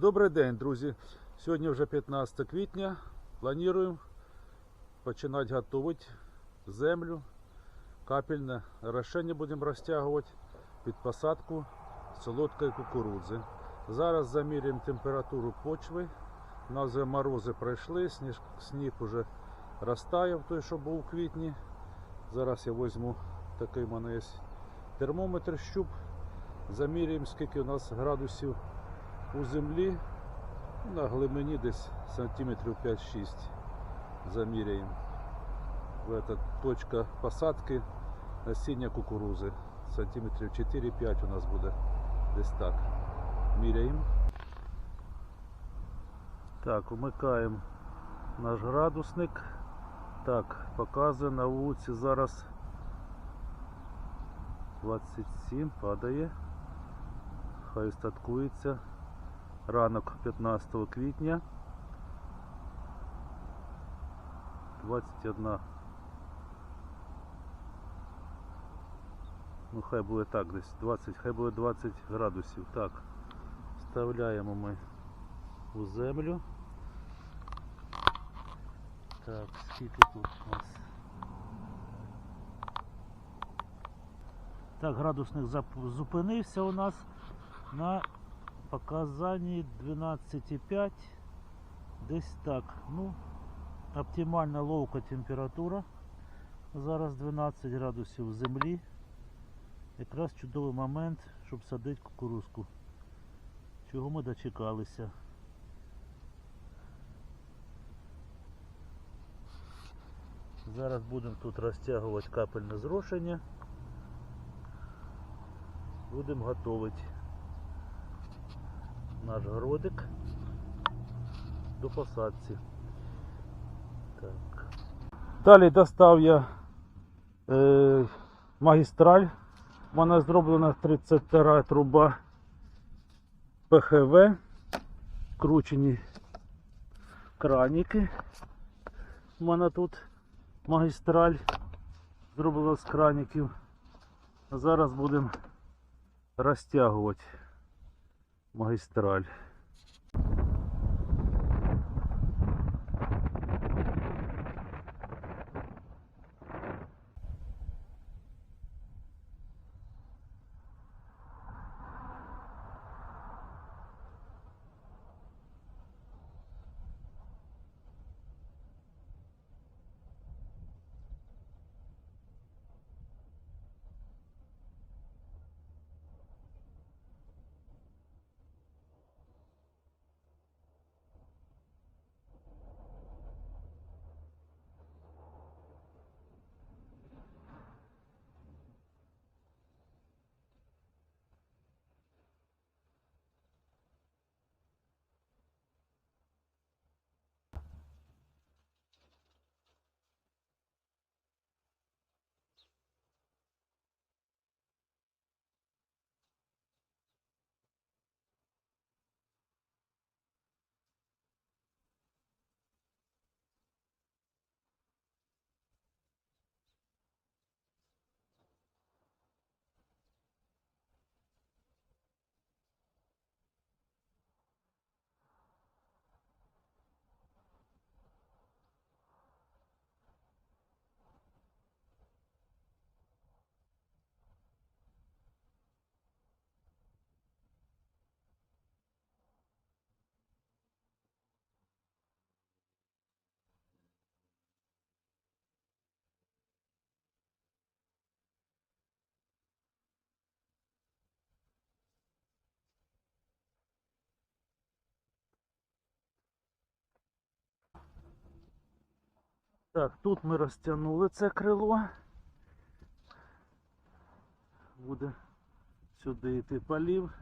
Добрий день, друзі. Сьогодні вже 15 квітня. Плануємо починати готувати землю. Капельне рішення будемо розтягувати під посадку солодкої кукурудзи. Зараз заміряємо температуру почви. У нас вже морози пройшли, сніг, сніг вже розтаяв, той, що був у квітні. Зараз я візьму такий в мене є термометр щуп. Заміряємо, скільки у нас градусів у землі. На глибині десь сантиметрів 5-6 заміряємо. Це точка посадки насіння кукурузи. Сантиметрів 4-5 у нас буде десь так. Міряємо. Так, вмикаємо наш градусник. Так, показує на вулиці зараз 27 падає. Хай статкується. Ранок 15 квітня. 21. Ну хай буде так десь 20, хай буде 20 градусів. Так. Вставляємо ми у землю. Так, скільки тут у нас? Так, градусник зупинився у нас на показанні 12,5. Десь так. Ну, оптимальна ловка температура. Зараз 12 градусів землі. Якраз чудовий момент, щоб садити кукурузку. Чого ми дочекалися. Зараз будемо тут розтягувати капельне зрошення. Будемо готувати наш городик до посадці. Так. Далі достав я е, магістраль. У мене зроблена 32 труба ПХВ, кручені краніки. У мене тут магістраль зроблена з краніків. Зараз будемо розтягувати магістраль. Так, тут ми розтягнули це крило. Буде сюди йти полів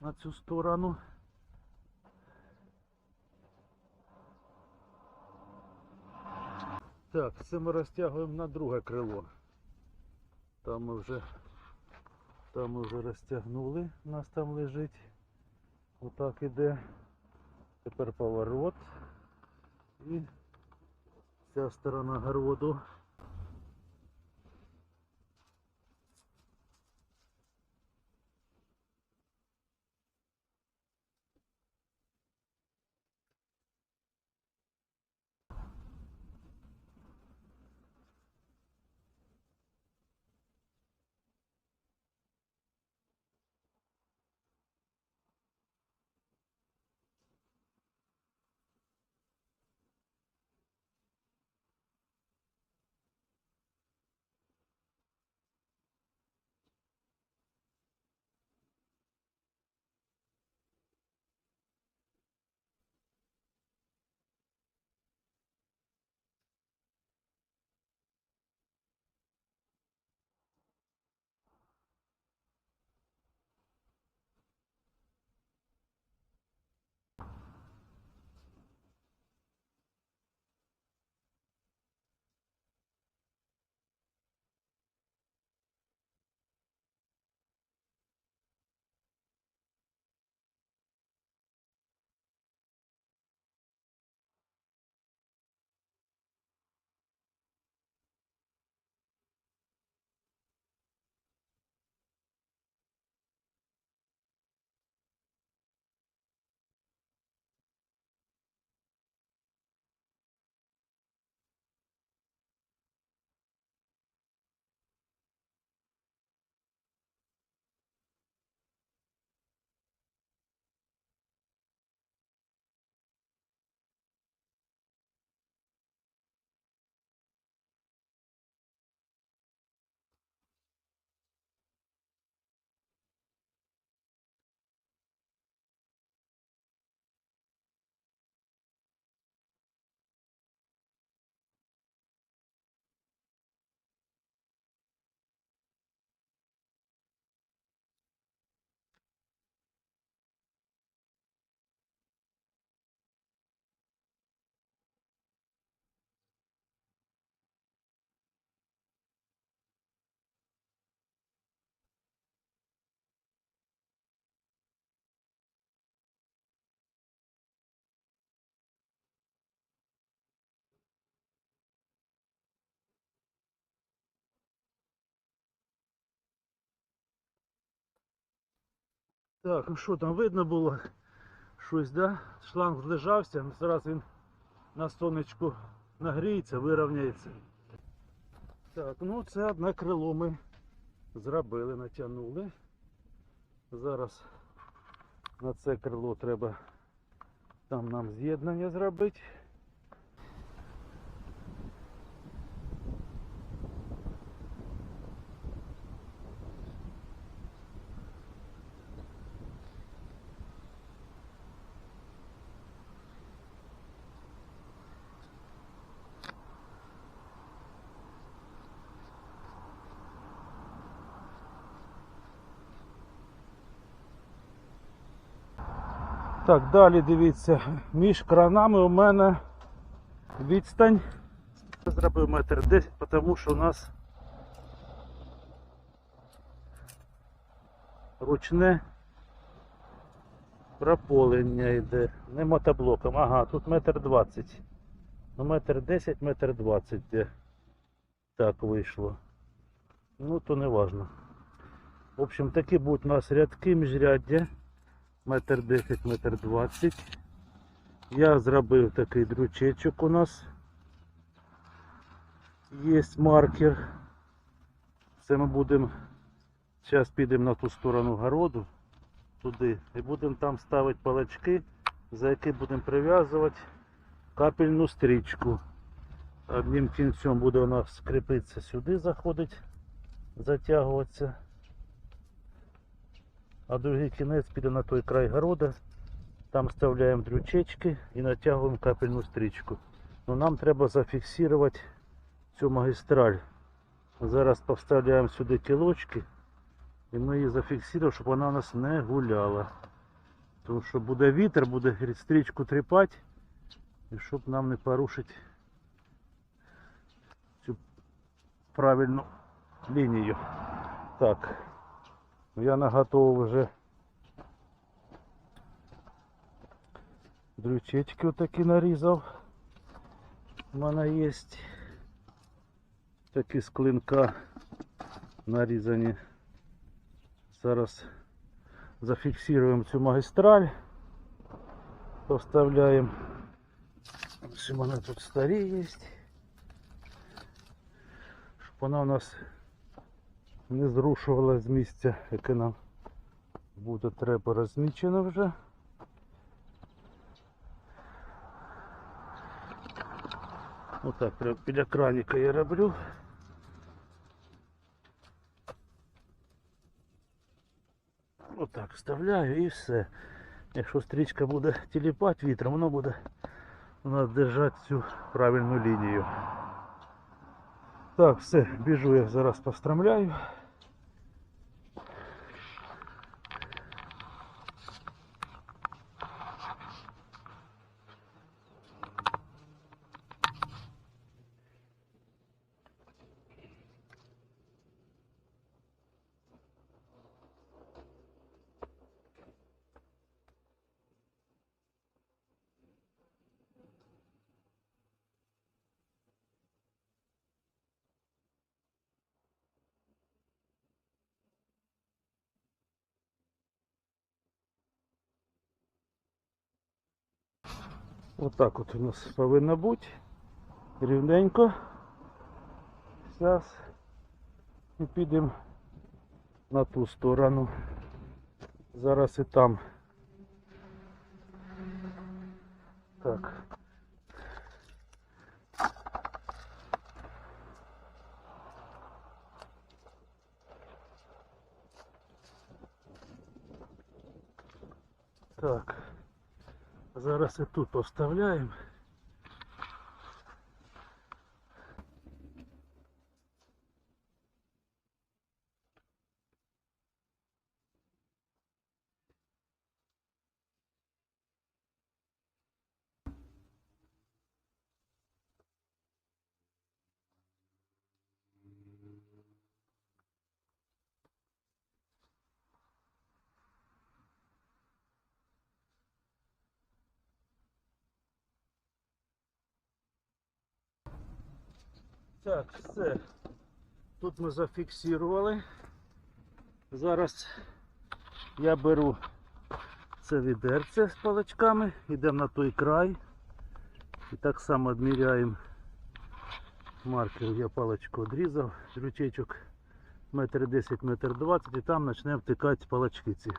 на цю сторону. Так, це ми розтягуємо на друге крило. Там ми вже там ми вже розтягнули, у нас там лежить. Отак іде. Тепер поворот. І ця сторона городу. Так, ну що там видно було? Щось, да? Шланг злежався, ну, зараз він на сонечку нагріється, вирівняється. Так, ну це одне крило ми зробили, натягнули. Зараз на це крило треба там нам з'єднання зробити. Так, далі дивіться, між кранами у мене відстань. Я Зробив метр 10, тому що у нас ручне прополення йде. Не мотоблоком. Ага, тут метр 20. Ну метр 10, метр 20 де. Так вийшло. Ну то не важно. В общем, такі будуть у нас рядки міжряддя метр 10, метр 20. Я зробив такий дручечок у нас. Є маркер. Це ми будемо. Зараз підемо на ту сторону городу, туди, і будемо там ставити палачки, за які будемо прив'язувати капельну стрічку. Одним кінцем буде у нас кріпитися сюди, заходить, затягуватися а другий кінець піде на той край города. Там вставляємо дрючечки і натягуємо капельну стрічку. Ну, нам треба зафіксувати цю магістраль. Зараз поставляємо сюди кілочки і ми її зафіксуємо, щоб вона у нас не гуляла. Тому що буде вітер, буде стрічку тріпати, і щоб нам не порушити цю правильну лінію. Так. Я наготовив вже дрючечки отакі нарізав. У мене є такі з клинка нарізані. Зараз зафіксуємо цю магістраль, поставляємо. Ось у мене тут старі є. Щоб вона у нас не зрушувала з місця, яке нам буде треба розмічено вже. Отак прямо біля краніка я роблю. Отак вставляю і все. Якщо стрічка буде тіліпати вітром, воно буде у нас держати цю правильну лінію. Так, все, біжу я зараз постромляю. Отак от у нас повинно бути. Рівненько. Зараз і підемо на ту сторону. Зараз і там. Так. Так. Зараз і тут поставляємо. Так, все. Тут ми зафіксували. Зараз я беру Це відерце з паличками. Йдемо на той край. І так само відміряємо маркер. Я паличку відрізав, дрючечок метр 10, метр 20 і там почнемо втикати палички ці.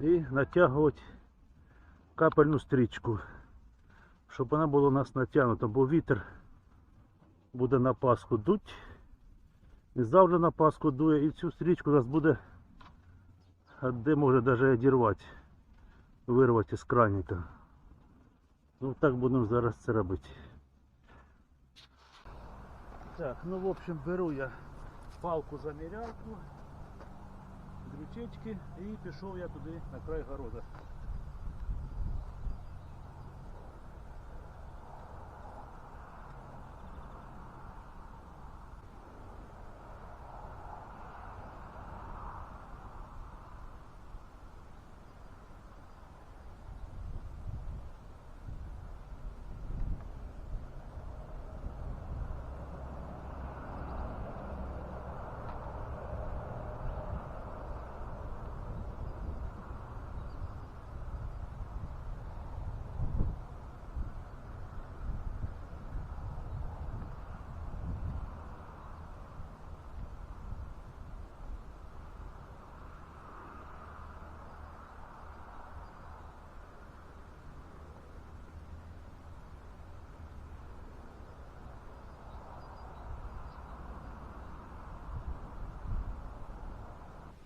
І натягувати капельну стрічку, щоб вона була у нас натягнута, бо вітер буде на паску дуть. І завжди на паску дує, і цю стрічку у нас буде, а де може навіть одірвати, вирвати із краніка. Ну так будемо зараз це робити. Так, ну в общем беру я палку замірялку, дрючечки і пішов я туди на край города.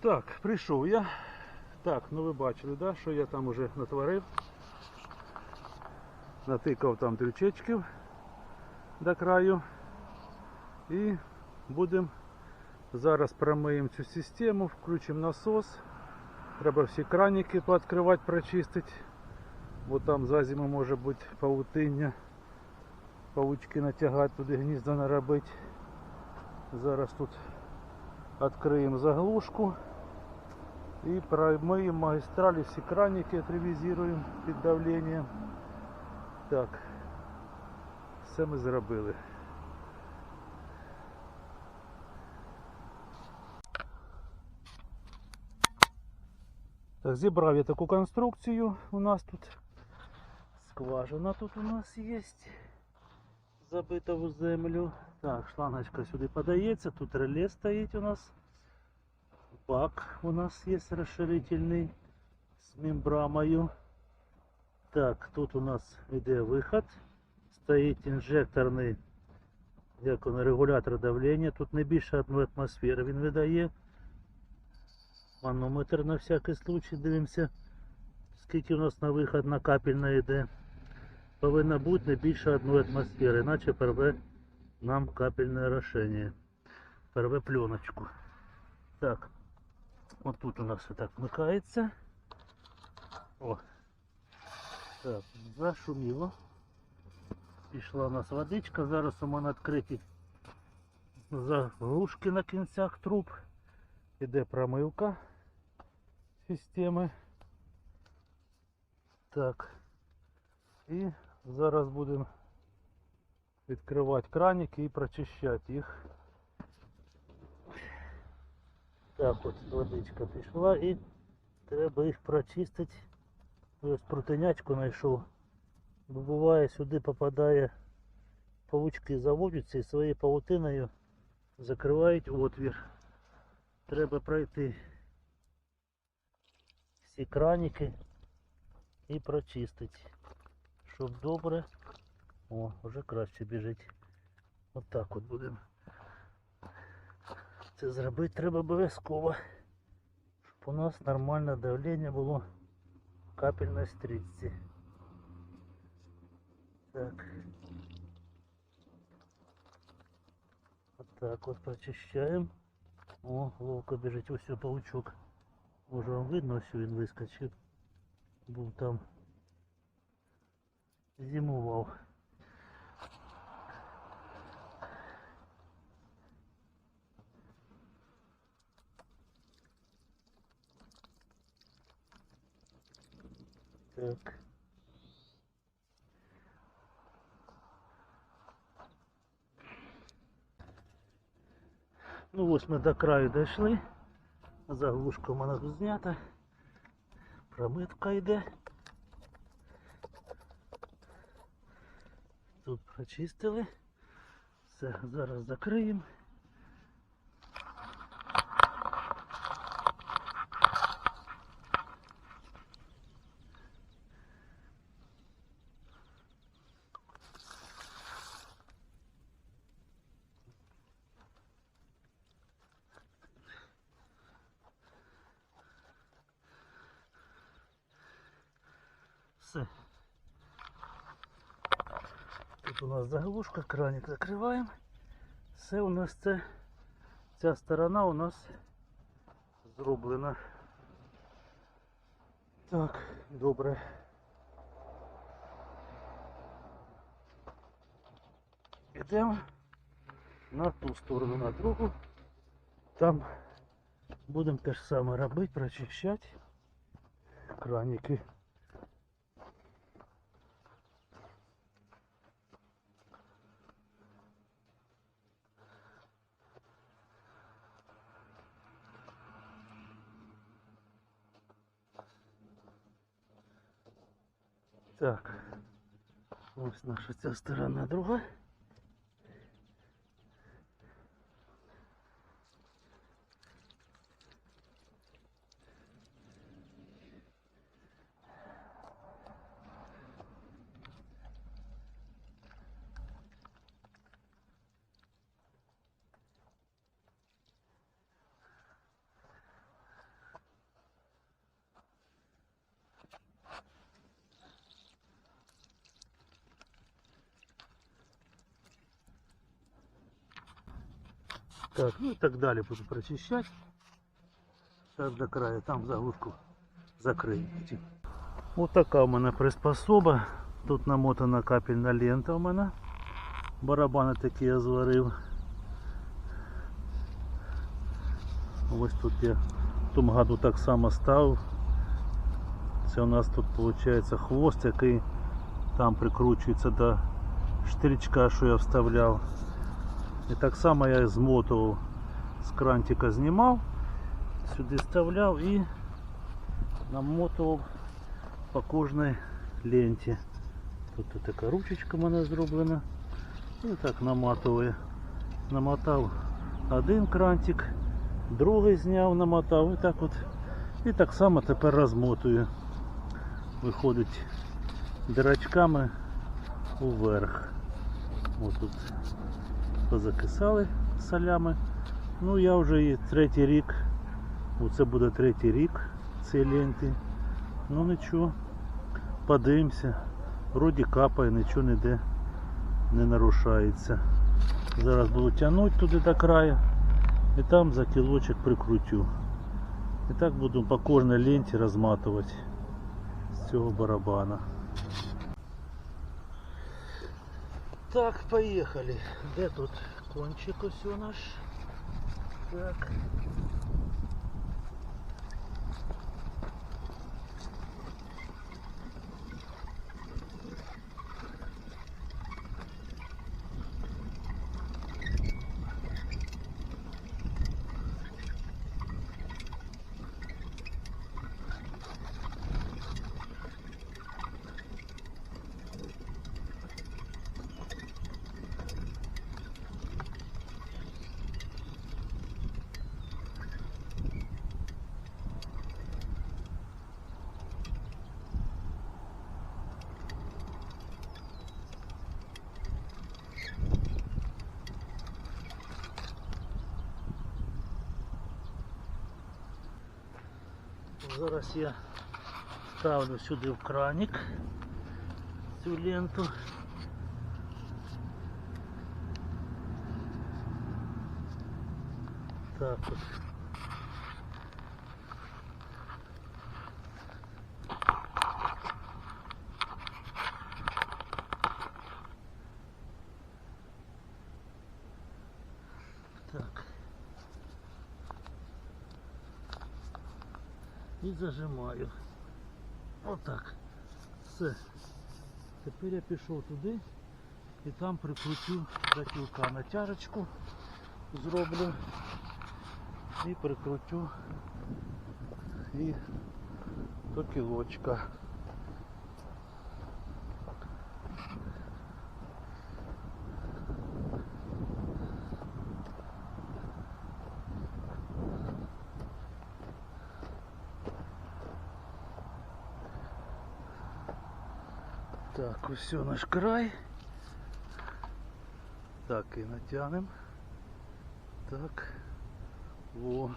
Так, прийшов я. Так, ну ви бачили, да, що я там уже натворив. Натикав там дрючечків до краю. І будемо зараз промиємо цю систему, включимо насос. Треба всі краніки пооткривати, прочистити. Бо там за зиму може бути павутиння. Павучки натягати, туди гнізда наробити. Зараз тут відкриємо заглушку. И промыем магистрали, все краники отревизируем під давлением. Так, все ми зробили. Так, зібрав я таку конструкцію. У нас тут скважина тут у нас є. Забита в землю. Так, шлангочка сюди подається, тут реле стоїть у нас. Бак у нас є розширительний з мембрамою. Так, тут у нас йде виход. Стоїть інжекторний як воно, регулятор давлення. Тут не більше 1 атмосфери він видає. Манометр на всякий случай дивимося. Скільки у нас на виход на капельна йде. Повинно бути не більше 1 атмосфери, іначе порве нам капельне рішення. Порве пленочку. Так. От тут у нас так вмикається. О. Так, зашуміло. Пішла у нас водичка, зараз у мене відкриті заглушки на кінцях труб. Іде промивка системи. Так. І зараз будемо відкривати краники і прочищати їх. Так от водичка пішла і треба їх прочистити. Ось протинячку знайшов. Бо буває сюди попадає павучки заводяться і своєю павутиною закривають отвір. Треба пройти всі краніки і прочистити. Щоб добре. О, вже краще біжить. Отак от будемо. Це зробити треба обов'язково, щоб у нас нормальне давлення було в капельній стрічці. Так. Отак от прочищаємо. О, ловко біжить ось о, паучок. Може вам видно, що він вискочив. Був там. Зимував. Так. Ну ось ми до краю дійшли. Заглушка у мене знята. Промитка йде. Тут прочистили. Все, зараз закриємо. Все. Тут у нас заглушка, краник закриваємо. Все у нас це, ця сторона у нас зроблена. Так, добре. Ідемо на ту сторону, на другу. Там будемо те ж саме робити, прочищати краники. Так, ось наша ця сторона друга. Так, ну і так далі буду прочищати. Зараз до краю, там заглушку потім. Ось така у мене приспособа. Тут намотана капельна лента у мене. Барабани такі я зварив. Ось тут я в тому году так само ставив. Це у нас тут виходить хвост, який там прикручується до штирічка, що я вставляв. І так само я змотував з крантика знімав, сюди вставляв і намотував по кожній ленті. Тут така ручечка в мене зроблена. І так наматую. Намотав один крантик, другий зняв, намотав і так от. І так само тепер розмотую. Виходить дирочками уверх. Ось тут позакисали солями. Ну я вже і третій рік, оце буде третій рік цієї ленти. Ну нічого, подивимося. Вроді капає, нічого ніде не нарушається. Зараз буду тягнути туди до краю і там за кілочок прикрутю. І так буду по кожній ленті розматувати з цього барабана. Так, поехали. Де тут кончик ось наш? Так. Зараз я ставлю сюди в краник цю ленту. Так от. Зажимаю. Отак. Все. Тепер я пішов туди і там прикрутив до кілка натяжечку зроблю і прикрутю і до кілочка. Так, все наш край. Так, і натягнемо. Так. О.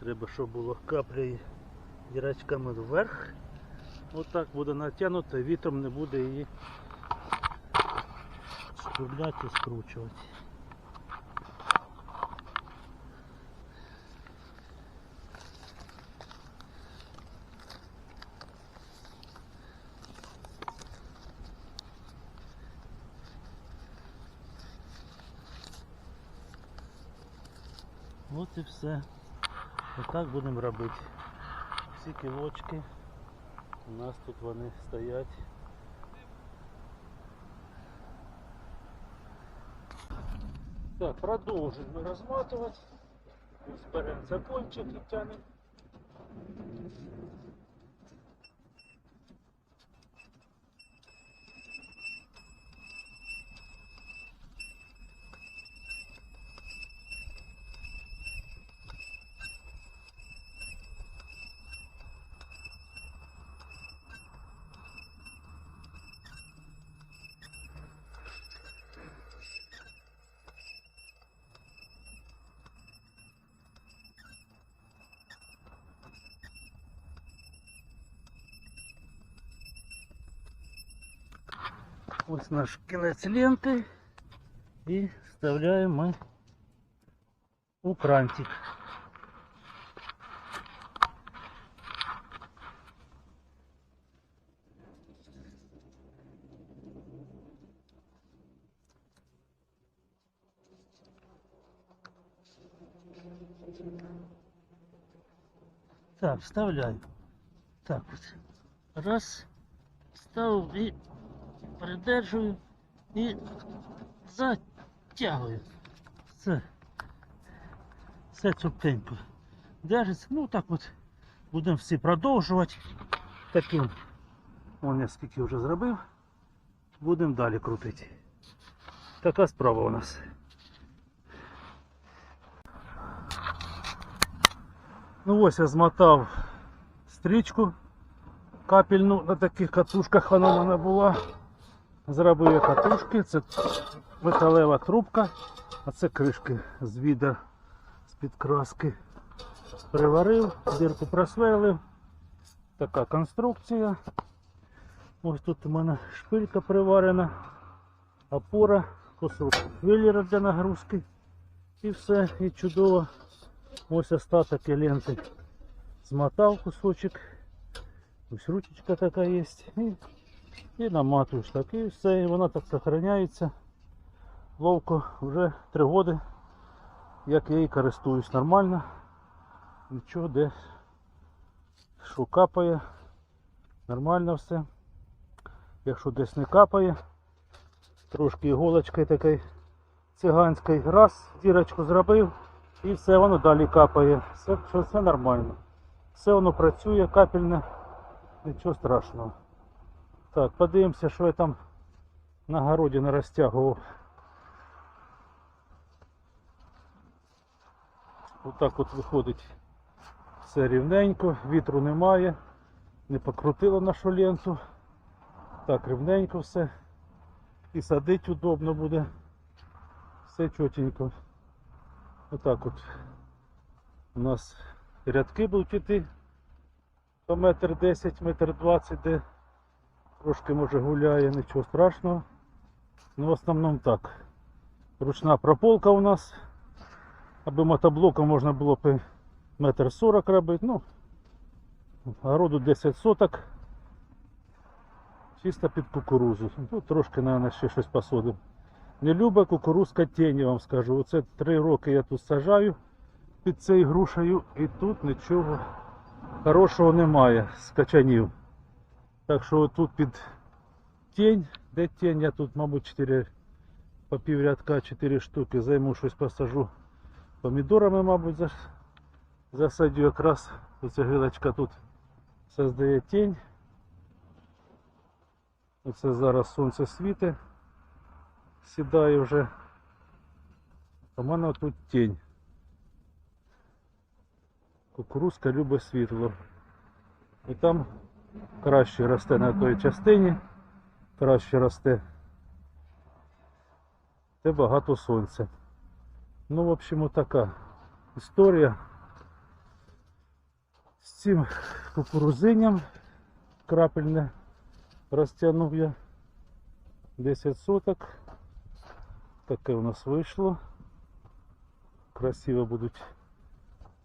Треба, щоб було капля і дірочками вверх. Отак буде натягнуто, вітром не буде її скругляти, скручувати. От і все. Отак будемо робити. Всі кілочки. У нас тут вони стоять. Так, продовжуємо розматувати. Ось Беремо за кончик і тянемо. Ось наш кінець ленти. І вставляємо ми у крантик. Так, вставляю. Так от. Раз. Ставив і придержую і затягую. Все. Все чутенько. Держиться. Ну так от будемо всі продовжувати. Таким. Вон я скільки вже зробив. Будемо далі крутити. Така справа у нас. Ну ось я змотав стрічку капельну на таких катушках вона мене була. Зробив я катушки, це металева трубка, а це кришки з віда з-під краски. Приварив, дірку просверлив. Така конструкція. Ось тут у мене шпилька приварена, опора, кусок віллера для нагрузки. І все, і чудово. Ось остаток ленти. Змотав кусочок. Ось ручечка така є. І, і наматуєш так. І все, і вона так зберігається. Ловко вже три роки, як я її користуюсь нормально. Нічого де що капає. Нормально все. Якщо десь не капає, трошки іголочкою такою циганською раз, дірочку зробив і все воно далі капає. Все, все нормально. Все воно працює, капельне. Нічого страшного. Так, подивимося, що я там на городі не розтягував. Отак от виходить все рівненько, вітру немає, не покрутило нашу ленту. Так, рівненько все. І садить удобно буде. Все чотенько. Отак от. У нас рядки будуть іти по метр 10, метр 20, де трошки може гуляє, нічого страшного. Ну в основному так. Ручна прополка у нас. Аби мотоблоком можна було б метр 40 робити. Ну, городу 10 соток. Чисто під кукурузу. Тут трошки, мабуть, ще щось посадимо. Не люба кукурузка тінь, я вам скажу. Оце три роки я тут сажаю під цією грушею і тут нічого хорошого немає з качанів. Так що тут під тінь, де тінь, я тут, мабуть, 4 по піврядка 4 штуки займу щось посажу. Помідорами, мабуть, зас- засадю якраз Оця гілочка тут создає тінь. Оце зараз сонце світить, сідає вже. У мене тут тінь. Кукурузка любить світло. І там краще росте на той частині, краще росте. Де багато сонця. Ну, в общем, така історія з цим кукурузинням крапельне розтягнув я 10 соток. Таке у нас вийшло. Красиво будуть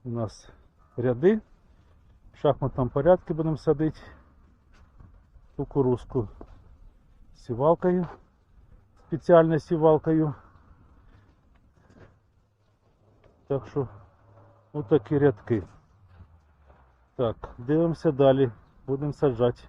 у нас ряди. В шахматному порядку будемо садити кукурузку сівалкою, спеціальною сівалкою. Так що отакі рядки. Так, дивимося далі. Будемо саджати.